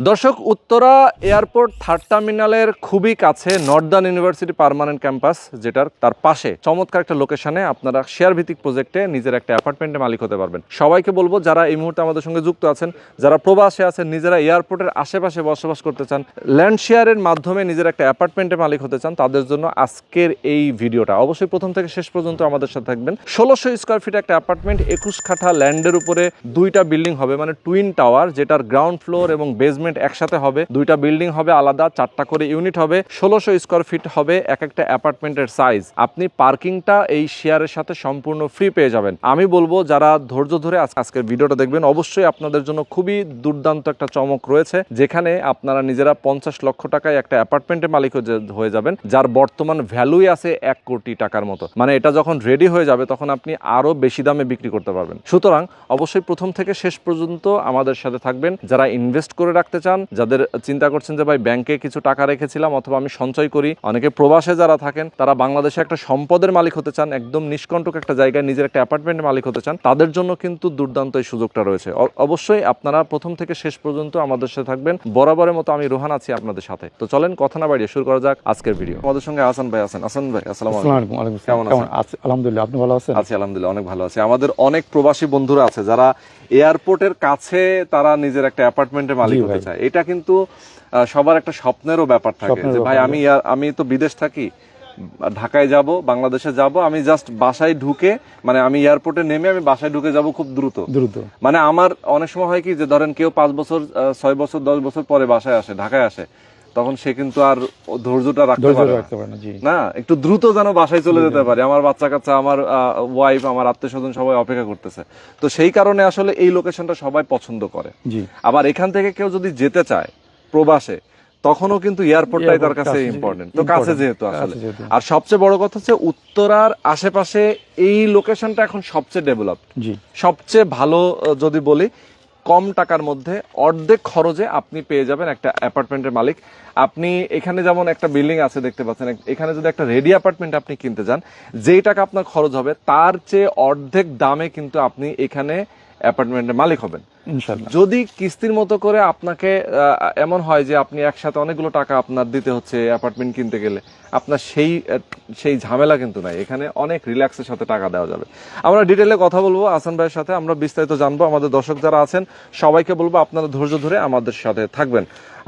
দর্শক, Uttara airport third টার্মিনালের খুবই কাছে নর্দার্ন ইউনিভার্সিটি পার্মানেন্ট ক্যাম্পাস, যেটার তার পাশে চমৎকার একটা লোকেশনে আপনারা শেয়ার ভিত্তিক প্রজেক্টে নিজের একটা অ্যাপার্টমেন্টে মালিক হতে পারবেন। সবাইকে বলব, যারা এই মুহূর্তে আমাদের সঙ্গে যুক্ত আছেন, যারা প্রবাসে আছেন, নিজেরা এয়ারপোর্টের আশেপাশে বসবাস করতে চান ল্যান্ড শেয়ারের মাধ্যমে নিজের একটা অ্যাপার্টমেন্টে মালিক হতে চান, তাদের জন্য আজকের এই ভিডিওটা। অবশ্যই প্রথম থেকে শেষ পর্যন্ত আমাদের সাথে থাকবেন। ষোলোশো স্কোয়ার ফিট একটা অ্যাপার্টমেন্ট একুশ কাঠা ল্যান্ডের উপরে দুইটা বিল্ডিং হবে মানে টুইন টাওয়ার যেটার গ্রাউন্ড ফ্লোর এবং বেসমেন্ট একসাথে হবে, দুইটা বিল্ডিং হবে আলাদা, চারটা করে ইউনিট হবে, ষোলোশো স্কোয়ার ফিট হবে এক একটা অ্যাপার্টমেন্টের সাইজ আপনি পার্কিংটা এই শেয়ারের সাথে সম্পূর্ণ ফ্রি পেয়ে যাবেন। আমি বলব, যারা ধৈর্য ধরে আজ- আজকের ভিডিওটা দেখবেন, অবশ্যই আপনাদের জন্য খুবই দুর্দান্ত একটা চমক রয়েছে, যেখানে আপনারা নিজেরা পঞ্চাশ লক্ষ টাকায় একটা অ্যাপার্টমেন্টের মালিক হয়ে যাবেন, যার বর্তমান ভ্যালুই আছে এক কোটি টাকার মতো। মানে এটা যখন রেডি হয়ে যাবে, তখন আপনি আরও বেশি দামে বিক্রি করতে পারবেন। সুতরাং অবশ্যই প্রথম থেকে শেষ পর্যন্ত আমাদের সাথে থাকবেন। যারা ইনভেস্ট করে রাখতে চান যাদের চিন্তা করছেন যে ভাই ব্যাংকে কিছু টাকা রেখেছিলাম অথবা আমি সঞ্চয় করি। অনেকে প্রবাসে যারা থাকেন তারা বাংলাদেশে একটা সম্পদের মালিক হতে চান একদম নিষ্কণ্টক একটা জায়গায় নিজের একটা অ্যাপার্টমেন্টের মালিক হতে চান তাদের জন্য কিন্তু দুর্দান্ত এই সুযোগটা রয়েছে। অবশ্যই আপনারা প্রথম থেকে শেষ পর্যন্ত আমাদের সাথে থাকবেন। বরাবরের মতো আমি রোহান আছি আপনাদের সাথে। তো চলেন কথা না বাড়িয়ে শুরু করা যাক আজকের ভিডিও। আমাদের সঙ্গে হাসান ভাই আছেন। হাসান ভাই আসসালামু আলাইকুম। আসসালামু আলাইকুম ওয়ালাইকুম আসসালাম। কেমন কেমন? আছেন আলহামদুলিল্লাহ। আপনি ভালো আছেন? আছি আলহামদুলিল্লাহ অনেক ভালো আছে। আমাদের অনেক প্রবাসী বন্ধুরা আছে যারা এয়ারপোর্টের কাছে তারা নিজের একটা অ্যাপার্টমেন্টের মালিক হতে ভাই। চায় এটা কিন্তু সবার একটা স্বপ্নেরও ব্যাপার থাকে যে ভাই আমি আমি তো বিদেশ থাকি ঢাকায় যাব বাংলাদেশে যাব আমি জাস্ট বাসায় ঢুকে মানে আমি এয়ারপোর্টে নেমে আমি বাসায় ঢুকে যাব খুব দ্রুত। দ্রুত। মানে আমার অনেক সময় হয় কি যে ধরেন কেউ পাঁচ বছর ছয় বছর দশ বছর পরে বাসায় আসে ঢাকায় আসে। তখন সে কিন্তু আর ধৈর্যটা রাখতে পারে না। একটু দ্রুত যেন বাসায় চলে যেতে পারি। আমার বাচ্চা কাচ্চা আমার ওয়াইফ আমার আত্মীয় স্বজন সবাই অপেক্ষা করতেছে। তো সেই কারণে আসলে এই লোকেশনটা সবাই পছন্দ করে। আবার এখান থেকে কেউ যদি যেতে চায় প্রবাসে তখনও কিন্তু এয়ারপোর্টটাই তার কাছে ইম্পর্টেন্ট তো কাছে যেহেতু আসলে। আর সবচেয়ে বড় কথা হচ্ছে উত্তরার আশেপাশে এই লোকেশনটা এখন সবচেয়ে ডেভেলপ জি। সবচেয়ে ভালো যদি বলি কম টাকার মধ্যে অর্ধেক খরচে আপনি পেয়ে যাবেন একটা অ্যাপার্টমেন্টের মালিক। আপনি এখানে যেমন একটা বিল্ডিং আছে দেখতে পাচ্ছেন, এখানে যদি একটা রেডি অ্যাপার্টমেন্ট আপনি কিনতে যান, যেই টাকা আপনার খরচ হবে, তার চেয়ে অর্ধেক দামে কিন্তু আপনি এখানে অ্যাপার্টমেন্টের মালিক হবেন। যদি কিস্তির মতো করে আপনাকে এমন হয় যে আপনি একসাথে অনেকগুলো টাকা আপনার দিতে হচ্ছে অ্যাপার্টমেন্ট কিনতে গেলে আপনার সেই সেই ঝামেলা কিন্তু নাই। এখানে অনেক রিল্যাক্সের সাথে টাকা দেওয়া যাবে। আমরা ডিটেলে কথা বলব আসান ভাইয়ের সাথে আমরা বিস্তারিত জানব। আমাদের দর্শক যারা আছেন সবাইকে বলব আপনারা ধৈর্য ধরে আমাদের সাথে থাকবেন।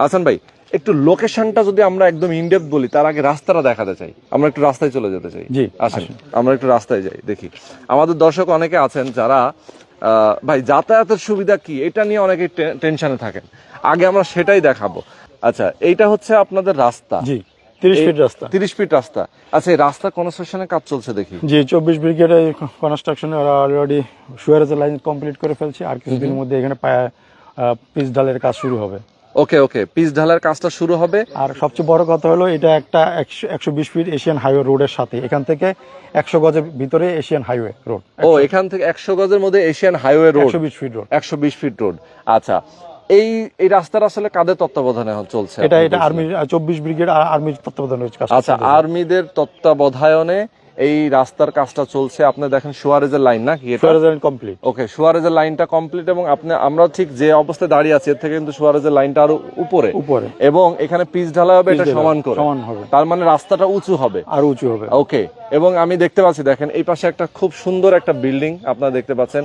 আসান ভাই একটু লোকেশনটা যদি আমরা একদম ইনডেপথ বলি তার আগে রাস্তাটা দেখাতে চাই। আমরা একটু রাস্তায় চলে যেতে চাই। জি, আসেন। আমরা একটু রাস্তায় যাই দেখি। আমাদের দর্শক অনেকে আছেন যারা ভাই যাতায়াতের সুবিধা কি? এটা নিয়ে অনেকে টেনশনে থাকেন। আগে আমরা সেটাই দেখাবো। আচ্ছা এইটা হচ্ছে আপনাদের রাস্তা। জি তিরিশ ফিট রাস্তা। তিরিশ ফিট রাস্তা। আচ্ছা এই রাস্তা কনস্ট্রাকশনে কাজ চলছে দেখি। জি চব্বিশ ব্রিগেডে কনস্ট্রাকশনে অলরেডি সুয়ারেজের লাইন কমপ্লিট করে ফেলছি। আর কিছুদিনের মধ্যে এখানে পিস ডালের কাজ শুরু হবে। ওকে ওকে পিচ ঢালার কাজটা শুরু হবে। আর সবচেয়ে বড় কথা হলো এটা একটা একশো বিশ ফিট এশিয়ান হাইওয়ে রোডের সাথে। এখান থেকে একশো গজের ভিতরে এশিয়ান হাইওয়ে রোড ও এখান থেকে একশো গজের মধ্যে এশিয়ান হাইওয়ে রোড একশো বিশ ফিট রোড একশো বিশ ফিট রোড আচ্ছা এই এই রাস্তার আসলে কাদের তত্ত্বাবধানে চলছে? এটা এটা আর্মি চব্বিশ ব্রিগেড আর আর্মির তত্ত্বাবধানে আচ্ছা আর্মিদের তত্ত্বাবধায়নে এই রাস্তার কাজটা চলছে। আপনি দেখেন সুয়ারেজের লাইন না কমপ্লিট ওকে সুয়ারেজের লাইনটা কমপ্লিট এবং আপনি আমরা ঠিক যে অবস্থায় দাঁড়িয়ে আছি এর থেকে কিন্তু সুয়ারেজের লাইনটা আরও উপরে। উপরে। এবং এখানে পিচ ঢালা হবে এটা সমান করে। সমান হবে। তার মানে রাস্তাটা উঁচু হবে। আর উঁচু হবে। ওকে এবং আমি দেখতে পাচ্ছি দেখেন এই পাশে একটা খুব সুন্দর একটা বিল্ডিং আপনারা দেখতে পাচ্ছেন।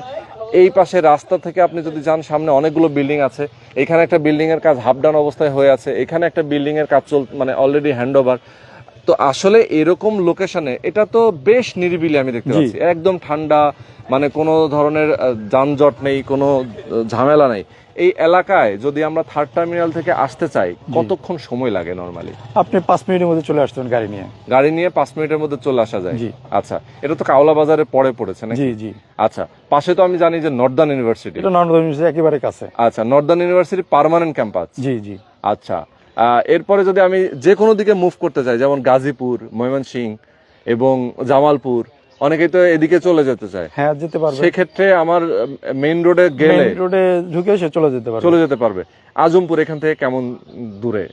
এই পাশে রাস্তা থেকে আপনি যদি যান সামনে অনেকগুলো বিল্ডিং আছে। এখানে একটা বিল্ডিং এর কাজ হাফ ডাউন অবস্থায় হয়ে আছে। এখানে একটা বিল্ডিং এর কাজ চল মানে অলরেডি হ্যান্ড ওভার তো আসলে এরকম লোকেশনে এটা তো বেশ নিরিবিলি আমি দেখতে। পাচ্ছি। একদম ঠান্ডা মানে কোনো ধরনের যানজট নেই কোনো ঝামেলা নেই। এই এলাকায় যদি আমরা থার্ড টার্মিনাল থেকে আসতে চাই কতক্ষণ সময় লাগে নর্মালি আপনি পাঁচ মিনিটের মধ্যে চলে আসতেন গাড়ি নিয়ে। গাড়ি নিয়ে পাঁচ মিনিটের মধ্যে চলে আসা যায়। আচ্ছা এটা তো কাওলা বাজারে পরে পড়েছে নাকি? জি জি। আচ্ছা পাশে তো আমি জানি যে নর্দার্ন ইউনিভার্সিটি। এটা নর্থ একেবারে কাছে। আচ্ছা নর্দার্ন ইউনিভার্সিটি পার্মানেন্ট ক্যাম্পাস। জি জি। আচ্ছা এরপরে যদি আমি যে কোনো দিকে মুভ করতে চাই যেমন গাজীপুর ময়মনসিং এবং জামালপুর অনেকেই তো এদিকে চলে যেতে চায়। হ্যাঁ যেতে পারবে। সেক্ষেত্রে আমার মেইন রোডে গেলে মেইন রোডে ঢুকে সে চলে যেতে পারবে। চলে যেতে পারবে। আজমপুর এখান থেকে কেমন দূরে?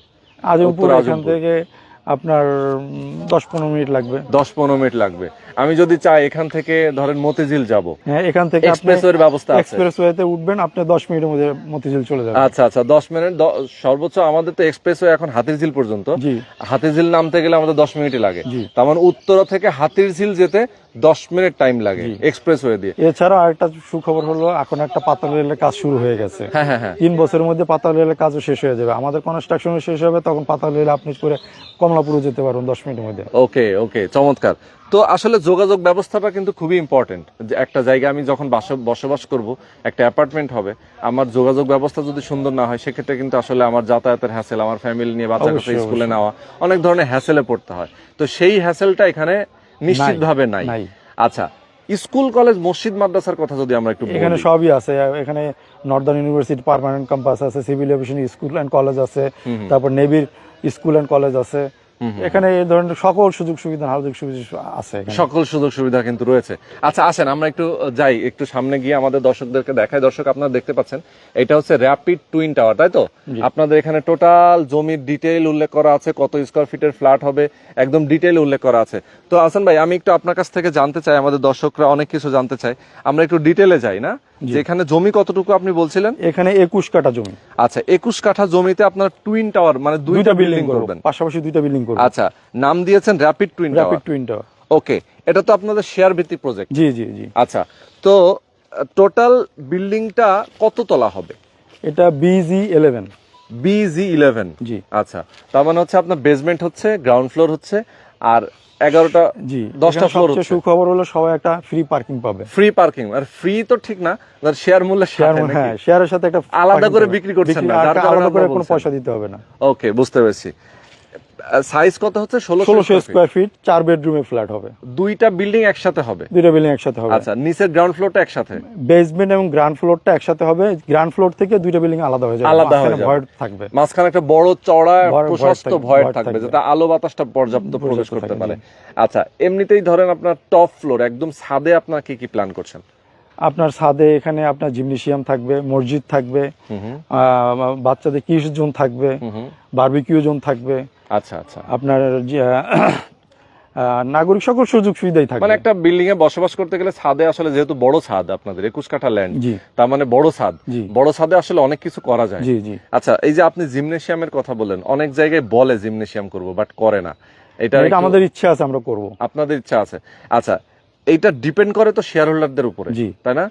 আজমপুর এখান থেকে আপনার দশ পনেরো মিনিট লাগবে। দশ পনেরো মিনিট লাগবে। আমি যদি চাই এখান থেকে ধরেন মতিঝিল যাব। হ্যাঁ এখান থেকে এক্সপ্রেসওয়ের ব্যবস্থা আছে। এক্সপ্রেস ওয়েতে উঠবেন আপনি দশ মিনিটের মধ্যে মতিঝিল চলে যাবেন। আচ্ছা আচ্ছা দশ মিনিট সর্বোচ্চ আমাদের তো এক্সপ্রেসওয়ে এখন হাতিরঝিল পর্যন্ত। জি। হাতিরঝিল নামতে গেলে আমাদের দশ মিনিটই লাগে। তার মানে উত্তরা থেকে হাতিরঝিল যেতে দশ মিনিট টাইম লাগে এক্সপ্রেসওয়ে দিয়ে। এছাড়া আরেকটা সুখবর হলো এখন একটা পাতাল রেলের কাজ শুরু হয়ে গেছে। হ্যাঁ হ্যাঁ হ্যাঁ। তিন বছরের মধ্যে পাতাল রেলের কাজও শেষ হয়ে যাবে। আমাদের কনস্ট্রাকশন শেষ হবে তখন পাতাল রেল আপনি করে কমলাপুরে যেতে পারবেন দশ মিনিটের মধ্যে। ওকে ওকে চমৎকার। তো আসলে যোগাযোগ ব্যবস্থাটা কিন্তু খুবই ইম্পর্টেন্ট যে একটা জায়গায় আমি যখন বসবাস করব একটা অ্যাপার্টমেন্ট হবে আমার যোগাযোগ ব্যবস্থা যদি সুন্দর না হয় সেক্ষেত্রে কিন্তু আসলে আমার যাতায়াতের হ্যাসেল আমার ফ্যামিলি নিয়ে বাচ্চা অবশ্যই, স্কুলে নেওয়া অনেক ধরনের হ্যাসেলে পড়তে হয়। তো সেই হ্যাসেলটা এখানে নিশ্চিতভাবে নাই। নাই। আচ্ছা স্কুল কলেজ মসজিদ মাদ্রাসার কথা যদি আমরা একটু এখানে সবই আছে। এখানে নর্দার্ন ইউনিভার্সিটি পার্মানেন্ট ক্যাম্পাস আছে civil aviation school and college আছে। তারপর নেভির স্কুল অ্যান্ড কলেজ আছে। এখানে এই ধরনের সকল সুযোগ সুবিধা সুযোগ সুবিধা আছে সকল সুযোগ সুবিধা কিন্তু রয়েছে। আচ্ছা আসেন আমরা একটু যাই একটু সামনে গিয়ে আমাদের দর্শকদেরকে দেখাই। দর্শক আপনারা দেখতে পাচ্ছেন এটা হচ্ছে র্যাপিড টুইন টাওয়ার তাই তো? আপনাদের এখানে টোটাল জমির ডিটেইল উল্লেখ করা আছে কত স্কোয়ার ফিটের ফ্ল্যাট হবে একদম ডিটেইল উল্লেখ করা আছে। তো আসান ভাই আমি একটু আপনার কাছ থেকে জানতে চাই আমাদের দর্শকরা অনেক কিছু জানতে চাই আমরা একটু ডিটেইলে যাই না? যে এখানে জমি কতটুকু আপনি বলছিলেন? এখানে একুশ কাটা জমি। আচ্ছা একুশ কাঠা জমিতে আপনার টুইন টাওয়ার মানে দুইটা বিল্ডিং করবেন। পাশাপাশি দুইটা বিল্ডিং করবেন আচ্ছা নাম দিয়েছেন rapid twin rapid twin tower okay এটা তো আপনাদের শেয়ার ভিত্তিক প্রজেক্ট জি জি জি। আচ্ছা তো টোটাল বিল্ডিংটা কত তলা হবে? এটা বিজি ইলেভেন বিজি ইলেভেন জি। আচ্ছা তার মানে হচ্ছে আপনার বেসমেন্ট হচ্ছে গ্রাউন্ড ফ্লোর হচ্ছে আর এগারোটা জি দশটা ফ্লোর সুখবর হলো সবাই একটা ফ্রি পার্কিং পাবে। ফ্রি পার্কিং আর ফ্রি তো ঠিক না ধর শেয়ার মূল্য শেয়ার হ্যাঁ শেয়ারের সাথে একটা আলাদা করে বিক্রি করছেন না, আলাদা করে কোনো পয়সা দিতে হবে না। ওকে বুঝতে পেরেছি। সাইজ কত হচ্ছে? ষোলোশো স্কোয়ার ফিট চার বেডরুমে ফ্ল্যাট হবে। দুইটা বিল্ডিং একসাথে হবে? দুইটা বিল্ডিং একসাথে হবে। আচ্ছা নিচের গ্রাউন্ড ফ্লোরটা একসাথে? বেসমেন্ট এবং গ্রাউন্ড ফ্লোরটা একসাথে হবে। গ্রাউন্ড ফ্লোর থেকে দুইটা বিল্ডিং আলাদা হয়ে যাবে। আলাদা হয়ে ভয়েড থাকবে। মাঝখানে একটা বড় ভয়েড প্রশস্ত থাকবে, ভয়েড আলো বাতাসটা পর্যাপ্ত প্রবেশ করতে পারে। আচ্ছা এমনিতেই ধরেন আপনার টপ ফ্লোর একদম ছাদে আপনার কি কি প্ল্যান করছেন? আপনার ছাদে এখানে আপনার জিমনেশিয়াম থাকবে মসজিদ থাকবে বাচ্চাদের কিস জোন থাকবে বারবিকিউ জোন থাকবে আচ্ছা আচ্ছা। আপনার নাগরিক সকল সুযোগ সুবিধাই থাকবে। মানে একটা বিল্ডিং এ বসবাস করতে গেলে ছাদে আসলে যেহেতু বড় ছাদ আপনাদের একুশ কাঠা ল্যান্ড তার মানে বড় ছাদ। বড় ছাদে আসলে অনেক কিছু করা যায়। আচ্ছা এই যে আপনি জিমনেশিয়ামের কথা বললেন অনেক জায়গায় বলে জিমনেশিয়াম করব বাট করে না। এটা এটা আমাদের ইচ্ছা আছে আমরা করব। আপনাদের ইচ্ছা আছে। আচ্ছা এইটা ডিপেন্ড করে তো শেয়ার হোল্ডারদের উপরে জি। তাই না?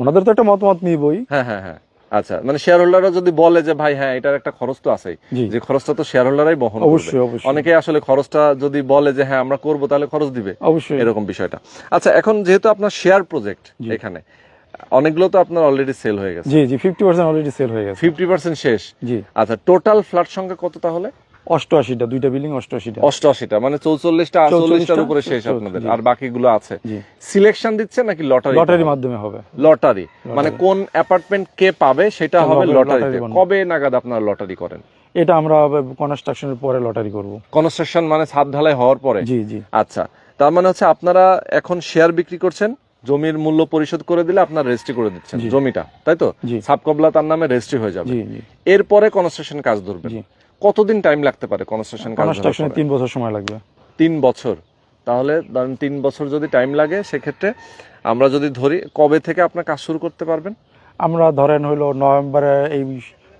ওনাদের তো একটা মতামত নিবই। হ্যাঁ হ্যাঁ হ্যাঁ। আচ্ছা মানে শেয়ার হোল্ডাররা যদি বলে যে ভাই হ্যাঁ এটার একটা খরচ তো আছে যে খরচটা তো শেয়ার হোল্ডাররাই বহন অবশ্যই। অনেকে আসলে খরচটা যদি বলে যে হ্যাঁ আমরা করব তাহলে খরচ দিবে অবশ্যই। এরকম বিষয়টা। আচ্ছা এখন যেহেতু আপনার শেয়ার প্রজেক্ট এখানে অনেকগুলো তো আপনার অলরেডি সেল হয়ে গেছে। জি জি ফিফটি পার্সেন্ট অলরেডি সেল হয়ে গেছে। ফিফটি পার্সেন্ট শেষ। জি। আচ্ছা টোটাল ফ্ল্যাট সংখ্যা কত তাহলে? অষ্টআশিটা দুইটা বিল্ডিং অষ্টআশিটা। অষ্টআশিটা মানে চৌচল্লিশটা আটচল্লিশটার উপরে শেষ আপনাদের। আর বাকিগুলো আছে। সিলেকশন দিচ্ছে নাকি লটারি লটারির মাধ্যমে হবে। লটারি মানে কোন অ্যাপার্টমেন্ট কে পাবে সেটা হবে লটারিতে কবে নাগাদ আপনারা লটারি করেন? এটা আমরা কনস্ট্রাকশনের পরে লটারি করব। কনস্ট্রাকশন মানে ছাদ ঢালাই হওয়ার পরে? জি জি। আচ্ছা। তার মানে হচ্ছে আপনারা এখন শেয়ার বিক্রি করছেন জমির মূল্য পরিশোধ করে দিলে আপনার রেজিস্ট্রি করে দিচ্ছেন জমিটা তাই তো। সাবকবলা তার নামে রেজিস্ট্রি হয়ে যাবে। এরপরে কনস্ট্রাকশন কাজ ধরবেন জি। কতদিন টাইম লাগতে পারে কনস্ট্রাকশন কনস্ট্রাকশনে? তিন বছর সময় লাগবে। তিন বছর। তাহলে ধরেন তিন বছর যদি টাইম লাগে সেক্ষেত্রে আমরা যদি ধরি কবে থেকে আপনার কাজ শুরু করতে পারবেন? আমরা ধরেন হলো নভেম্বরে এই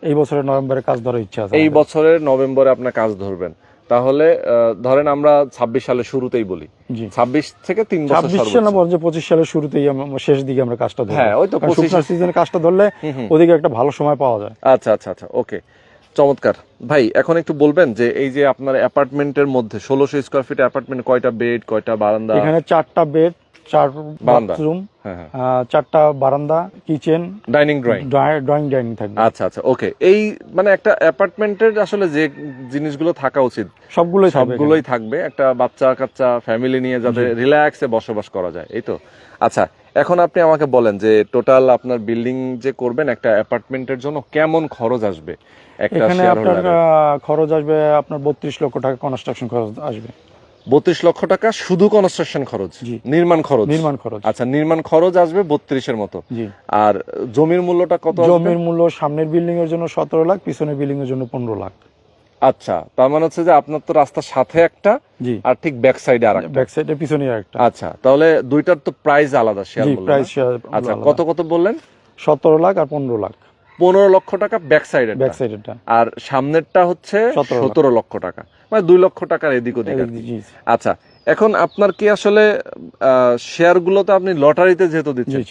এই বছরের নভেম্বরে কাজ ধরার ইচ্ছা আছে এই বছরের নভেম্বরে আপনার কাজ ধরবেন। তাহলে ধরেন আমরা ছাব্বিশ সালের শুরুতেই বলি। ছাব্বিশ থেকে তিন বছর ছাব্বিশ সাল বরঞ্চ পঁচিশ সালের শুরুতেই আমরা শেষ দিকে আমরা কাজটা হ্যাঁ, ওই তো কারণ 25 শুকনার সিজনে কাজটা ধরলে ওদিকে একটা ভালো সময় পাওয়া যায়। আচ্ছা আচ্ছা আচ্ছা ওকে। চমৎকার। ভাই এখন একটু বলবেন যে এই যে আপনার অ্যাপার্টমেন্টের মধ্যে ষোলোশো স্কোয়ার ফিট অ্যাপার্টমেন্ট কয়টা বেড কয়টা বারান্দা? এখানে চারটা বেড চার বারান্দা। বাথরুম হ্যাঁ হ্যাঁ। চারটা বারান্দা kitchen dining drawing drawing dining থাকবে। আচ্ছা আচ্ছা ওকে এই মানে একটা অ্যাপার্টমেন্টের আসলে যে জিনিসগুলো থাকা উচিত সবগুলোই সবগুলোই থাকবে। একটা বাচ্চা কাচ্চা ফ্যামিলি নিয়ে যাতে রিল্যাক্সে বসবাস করা যায় এই তো? আচ্ছা এখন আপনি আমাকে বলেন যে টোটাল আপনার বিল্ডিং যে করবেন একটা অ্যাপার্টমেন্টের জন্য কেমন খরচ আসবে? একটা এখানে আপনার খরচ আসবে আপনার বত্রিশ লক্ষ টাকা কনস্ট্রাকশন খরচ আসবে। বত্রিশ লক্ষ টাকা শুধু কনস্ট্রাকশন খরচ? নির্মাণ খরচ? নির্মাণ খরচ। আচ্ছা নির্মাণ খরচ আসবে বত্রিশের মতো। আর জমির মূল্যটা কত জমির মূল্য সামনের বিল্ডিং এর জন্য সতেরো লাখ পিছনের বিল্ডিং এর জন্য পনেরো লাখ। আচ্ছা তার মানে হচ্ছে যে আপনার তো রাস্তার সাথে একটা আর ঠিক ব্যাক সাইডে আর ব্যাক সাইডে পিছনে একটা আচ্ছা তাহলে দুইটার তো প্রাইস আলাদা শেয়ার বললেন প্রাইস আচ্ছা কত কত বললেন? সতেরো লাখ আর পনেরো লাখ। পনেরো লক্ষ টাকা ব্যাক সাইডে ব্যাক সাইডেটা আর সামনেরটা হচ্ছে 17 সতেরো লক্ষ টাকা। মানে দুই লক্ষ টাকার এদিক ওদিক আচ্ছা এখন আপনার কি আসলে শেয়ারগুলো তো আপনি লটারিতে যেহেতু দিচ্ছেন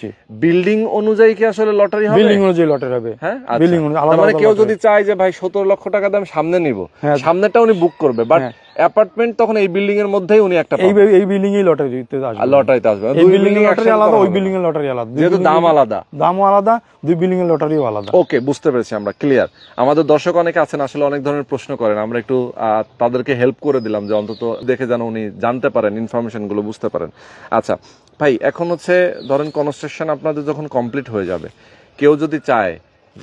বিল্ডিং অনুযায়ী কি আসলে লটারি হবে বিল্ডিং অনুযায়ী লটারি হবে হ্যাঁ বিল্ডিং আচ্ছা। অনুযায়ী মানে কেউ যদি চায় যে ভাই সতেরো লক্ষ টাকা দাম সামনে নিব হ্যাঁ। সামনেটা উনি বুক করবে বাট। অ্যাপার্টমেন্ট তখন এই বিল্ডিং এর মধ্যেই উনি একটা এই এই বিল্ডিং এই লটারিতে আসবে আর লটারিতে আসবে। এই দুই বিল্ডিং এর লটারি আলাদা ওই বিল্ডিং এর লটারি আলাদা। যেহেতু দাম আলাদা। দামও আলাদা দুই বিল্ডিং এর লটারিও আলাদা। ওকে বুঝতে পেরেছি আমরা ক্লিয়ার আমাদের দর্শক অনেকে আছেন আসলে অনেক ধরনের প্রশ্ন করেন। আমরা একটু তাদেরকে হেল্প করে দিলাম যে অন্তত দেখে যেন উনি জানতে পারেন ইনফরমেশনগুলো বুঝতে পারেন। আচ্ছা ভাই এখন হচ্ছে ধরেন কনস্ট্রাকশন আপনাদের যখন কমপ্লিট হয়ে যাবে কেউ যদি চায়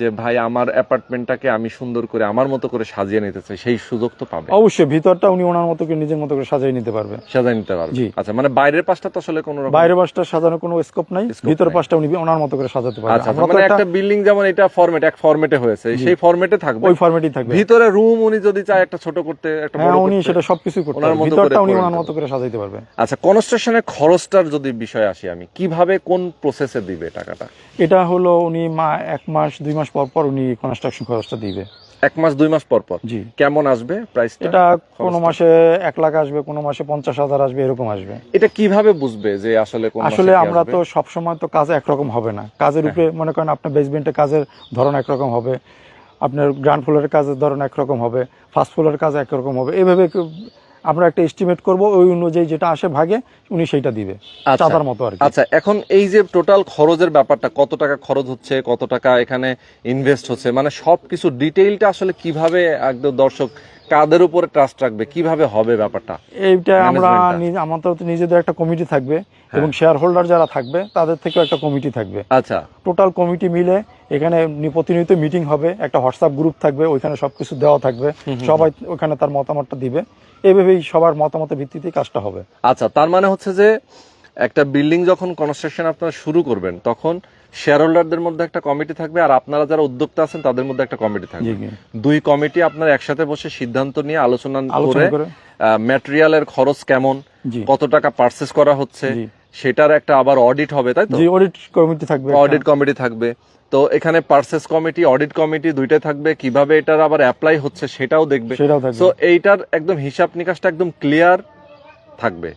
যে ভাই আমার অ্যাপার্টমেন্টটাকে আমি সুন্দর করে আমার মতো করে সাজিয়ে নিতে চাই সেই সুযোগ তো পাবে। অবশ্যই ভিতরটা উনি ওনার মতো করে নিজের মতো করে সাজিয়ে নিতে পারবে সাজিয়ে নিতে পারবে। আচ্ছা মানে বাইরের পাশটা তো আসলে কোনো রকম বাইরের পাশটা সাজানোর কোনো স্কোপ নাই ভিতর পাশটা উনি ওনার মতো করে সাজাতে পারবে আচ্ছা মানে একটা বিল্ডিং যেমন এটা ফরম্যাট এক ফরম্যাটে হয়েছে সেই ফরম্যাটে থাকবে। ওই ফরম্যাটই থাকবে। ভিতরে রুম উনি যদি চায় একটা ছোট করতে একটা হ্যাঁ বড় উনি সেটা সবকিছু করতে পারবে ভিতরটা উনি ওনার মতো করে সাজাইতে পারবে আচ্ছা কনস্ট্রাকশনের খরচটার যদি বিষয় আসি আমি কীভাবে কোন প্রসেসে দিবে টাকাটা? এটা হলো উনি মা এক মাস দুই মাস পর পর উনি কনস্ট্রাকশন খরচটা দিবে। এক মাস দুই মাস পর পর? জি। কেমন আসবে প্রাইসটা এটা কোনো মাসে এক লাখ আসবে কোনো মাসে পঞ্চাশ হাজার আসবে এরকম আসবে। এটা কীভাবে বুঝবে যে আসলে কোন আসলে আমরা তো সব সময় তো কাজ একরকম হবে না। কাজের হ্যাঁ। উপরে মনে করেন আপনার বেসমেন্টে কাজের ধরন একরকম হবে আপনার গ্রাউন্ড ফ্লোরের কাজের ধরন একরকম হবে ফার্স্ট ফ্লোরের কাজ একরকম হবে। এভাবে আমরা একটা এস্টিমেট করব ওই অনুযায়ী যেটা আসে ভাগে উনি সেইটা দিবে আচ্ছা। চাঁদার মতো আর আচ্ছা এখন এই যে টোটাল খরচের ব্যাপারটা কত টাকা খরচ হচ্ছে কত টাকা এখানে ইনভেস্ট হচ্ছে মানে সবকিছু ডিটেইলটা আসলে কীভাবে একদম দর্শক কাদের উপরে ট্রাস্ট রাখবে? কীভাবে হবে ব্যাপারটা? এইটা আমরা আমাদের নিজেদের একটা কমিটি থাকবে হ্যাঁ। এবং শেয়ার হোল্ডার যারা থাকবে তাদের থেকেও একটা কমিটি থাকবে। আচ্ছা। টোটাল কমিটি মিলে এখানে প্রতিনিয়ত মিটিং হবে একটা হোয়াটসঅ্যাপ গ্রুপ থাকবে ওইখানে সবকিছু দেওয়া থাকবে। সবাই ওখানে তার মতামতটা দিবে। এইভাবেই সবার মতামতের ভিত্তিতে কাজটা হবে। আচ্ছা তার মানে হচ্ছে যে একটা বিল্ডিং যখন কনস্ট্রাকশন আপনারা শুরু করবেন তখন শেয়ার হোল্ডারদের মধ্যে একটা কমিটি থাকবে আর আপনারা যারা উদ্যোক্তা আছেন তাদের মধ্যে একটা কমিটি থাকবে। দুই কমিটি আপনারা একসাথে বসে সিদ্ধান্ত নিয়ে আলোচনা করে ম্যাটেরিয়ালের খরচ কেমন কত টাকা পারচেস করা হচ্ছে সেটার একটা আবার অডিট হবে তাই তো? অডিট কমিটি থাকবে অডিট কমিটি থাকবে। তো এখানে পার্সেস কমিটি অডিট কমিটি দুইটাই থাকবে কীভাবে এটার আবার অ্যাপ্লাই হচ্ছে সেটাও দেখবে। তো এইটার একদম হিসাব নিকাশটা একদম ক্লিয়ার থাকবে।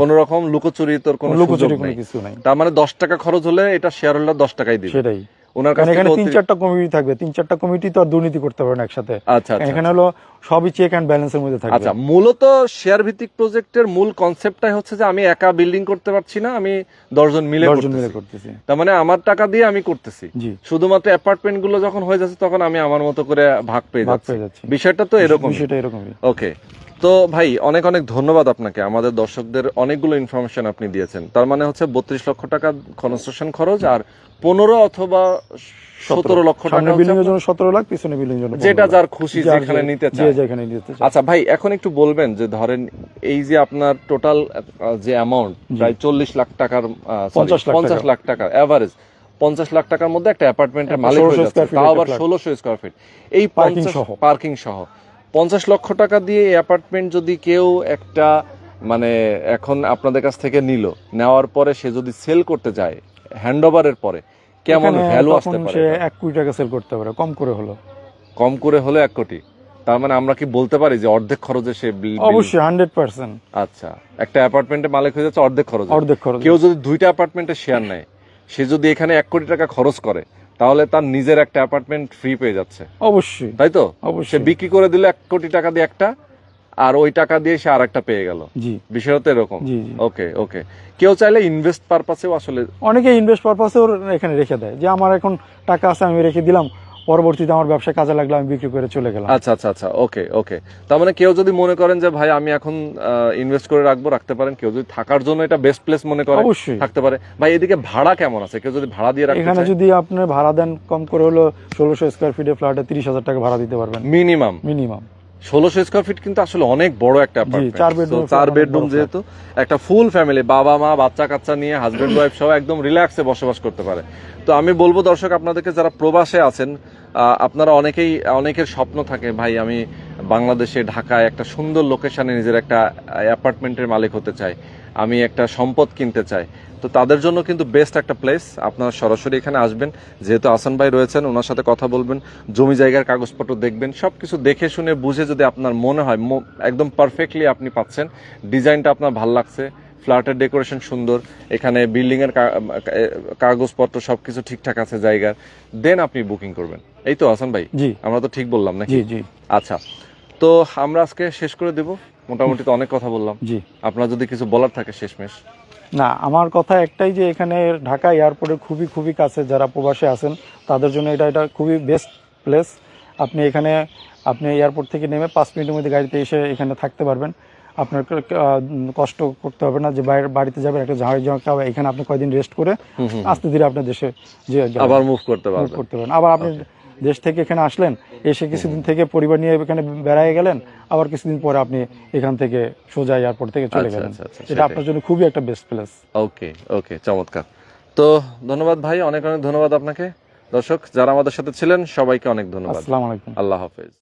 কোন রকম লুকোচুরি তোর কোনো কোনো লুকোচুরি কোনো কিছু নাই। তার মানে দশ টাকা খরচ হলে এটা শেয়ার হোল্ডার দশ টাকাই দিবে। সেটাই। ওনার কাছে এখানে তিন চারটা কমিটি থাকবে। তিন চারটা কমিটি তো আর দুর্নীতি করতে পারে না একসাথে। আচ্ছা আচ্ছা এখানে হলো সবই চেক ব্যালেন্সের মধ্যে থাকবে। আচ্ছা মূলত শেয়ার ভিত্তিক প্রজেক্টের মূল কনসেপ্টটাই হচ্ছে যে আমি একা বিল্ডিং করতে পারছি না আমি দশজন মিলে দশজন মিলে করতেছি। তার মানে আমার টাকা দিয়ে আমি করতেছি। শুধুমাত্র অ্যাপার্টমেন্টগুলো যখন হয়ে যাচ্ছে তখন আমি আমার মতো করে ভাগ পেয়ে যাচ্ছি। পেয়ে যাচ্ছি। বিষয়টা তো এরকম বিষয়টা এরকমই। ওকে তো ভাই অনেক অনেক ধন্যবাদ আপনাকে। আমাদের দর্শকদের অনেকগুলো ইনফরমেশন আপনি দিয়েছেন। তার মানে হচ্ছে বত্রিশ লক্ষ টাকা কনস্ট্রাকশন খরচ আর পনেরো অথবা সতেরো। লক্ষ টাকা জন্য সতেরো লাখ পিছনে বিল্ডিং জন্য যেটা যার খুশি যেখানে নিতে চায়। যেখানে নিতে আচ্ছা ভাই এখন একটু বলবেন যে ধরেন এই যে আপনার টোটাল যে অ্যামাউন্ট প্রায় চল্লিশ লাখ টাকার পঞ্চাশ লাখ টাকার অ্যাভারেজ পঞ্চাশ লাখ টাকার মধ্যে একটা অ্যাপার্টমেন্টের মালিক হয়ে যাচ্ছে। তাও আবার ষোলোশো স্কোয়ার ফিট এই Parking সহ। পার্কিং সহ। পঞ্চাশ লক্ষ টাকা দিয়ে এই অ্যাপার্টমেন্ট যদি কেউ একটা মানে এখন আপনাদের কাছ থেকে নিল নেওয়ার পরে সে যদি সেল করতে যায় হ্যান্ড ওভারের পরে কেমন ভ্যালু আসতে পারে সে এক কোটি টাকা সেল করতে পারে কম করে হলো। কম করে হলো এক কোটি। তার মানে আমরা কি বলতে পারি যে অর্ধেক খরচে সে অবশ্যই হান্ড্রেড পার্সেন্ট আচ্ছা একটা অ্যাপার্টমেন্টের মালিক হয়ে যাচ্ছে অর্ধেক খরচ। অর্ধেক খরচ। কেউ যদি দুইটা অ্যাপার্টমেন্টের শেয়ার নেয় সে যদি এখানে এক কোটি টাকা খরচ করে তাহলে তার নিজের একটা অ্যাপার্টমেন্ট ফ্রি পেয়ে যাচ্ছে। অবশ্যই। তাই তো? অবশ্যই। বিক্রি করে দিলে এক কোটি টাকা দিয়ে একটা আর ওই টাকা দিয়ে সে আর একটা পেয়ে গেল। জি। বিষয়টা এরকম। ওকে ওকে। কেউ চাইলে ইনভেস্ট পারপাসেও আসলে অনেকে ইনভেস্ট পারপাসেও এখানে রেখে দেয়। যে আমার এখন টাকা আছে আমি রেখে দিলাম পরবর্তীতে আমার ব্যবসা কাজে লাগলে আমি বিক্রি করে চলে গেলাম। আচ্ছা আচ্ছা আচ্ছা ওকে ওকে। তার মানে কেউ যদি মনে করেন যে ভাই আমি এখন ইনভেস্ট করে রাখব রাখতে পারেন। কেউ যদি থাকার জন্য এটা বেস্ট প্লেস মনে করে অবশ্যই। থাকতে পারে। ভাই এদিকে ভাড়া কেমন আছে? কেউ যদি ভাড়া দিয়ে রাখতে এখানে যদি আপনি ভাড়া দেন কম করে হলো ষোলোশো স্কোয়ার ফিটে ফ্ল্যাটে তিরিশ হাজার টাকা ভাড়া দিতে পারবেন। মিনিমাম মিনিমাম ষোলোশো স্কোয়ার ফিট কিন্তু আসলে অনেক বড় একটা apartment। চার বেডরুম যেহেতু একটা ফুল ফ্যামিলি বাবা মা বাচ্চা কাচ্চা নিয়ে হাজবেন্ড ওয়াইফ সহ একদম রিল্যাক্সে বসবাস করতে পারে। তো আমি বলব দর্শক আপনাদেরকে যারা প্রবাসে আছেন আপনারা অনেকেই, অনেকের স্বপ্ন থাকে, ভাই, আমি বাংলাদেশে, ঢাকায় একটা সুন্দর লোকেশনে নিজের একটা অ্যাপার্টমেন্টের মালিক হতে চাই। আমি একটা সম্পদ কিনতে চাই। তো তাদের জন্য কিন্তু বেস্ট একটা প্লেস আপনারা সরাসরি এখানে আসবেন। যেহেতু আসান ভাই রয়েছেন, ওনার সাথে কথা বলবেন, জমি জায়গার কাগজপত্র দেখবেন সব কিছু দেখে শুনে বুঝে যদি আপনার মনে হয় একদম পারফেক্টলি আপনি পাচ্ছেন। ডিজাইনটা আপনার ভালো লাগছে, ফ্ল্যাটের ডেকোরেশন সুন্দর, এখানে বিল্ডিংয়ের কাগজপত্র সবকিছু ঠিকঠাক আছে জায়গার দেন আপনি বুকিং করবেন। এই তো হাসান ভাই জি। আমরা তো ঠিক বললাম নাকি? জি জি। আচ্ছা তো আমরা আজকে শেষ করে দেব। মোটামুটি তো অনেক কথা বললাম। জি। আপনার যদি কিছু বলার থাকে শেষমেশ। না আমার কথা একটাই যে এখানে ঢাকা এয়ারপোর্টের খুবই খুবই কাছে যারা প্রবাসে আছেন তাদের জন্য এটা এটা খুবই বেস্ট প্লেস আপনি এখানে আপনি এয়ারপোর্ট থেকে নেমে পাঁচ মিনিটের মধ্যে গাড়িতে এসে এখানে থাকতে পারবেন। আপনার কষ্ট করতে হবে না যে বাইরে বাড়িতে যাবেন একটা ঝাড়ি খাবে এখানে আপনি কয়দিন রেস্ট করে। আস্তে ধীরে আপনার দেশে যে আবার মুভ করতে পারবেন। করতে পারেন আবার আপনি দেশ থেকে এখানে আসলেন এসে কিছুদিন থেকে পরিবার নিয়ে এখানে বেড়ায় গেলেন আবার কিছুদিন পরে আপনি এখান থেকে সোজা এয়ারপোর্ট থেকে চলে আচ্ছা, গেলেন। আচ্ছা, আচ্ছা, এটা আপনার জন্য খুবই একটা বেস্ট প্লেস ওকে ওকে চমৎকার। তো ধন্যবাদ ভাই অনেক অনেক ধন্যবাদ আপনাকে। দর্শক যারা আমাদের সাথে ছিলেন সবাইকে অনেক ধন্যবাদ। আসসালামু আলাইকুম। আল্লাহ হাফেজ।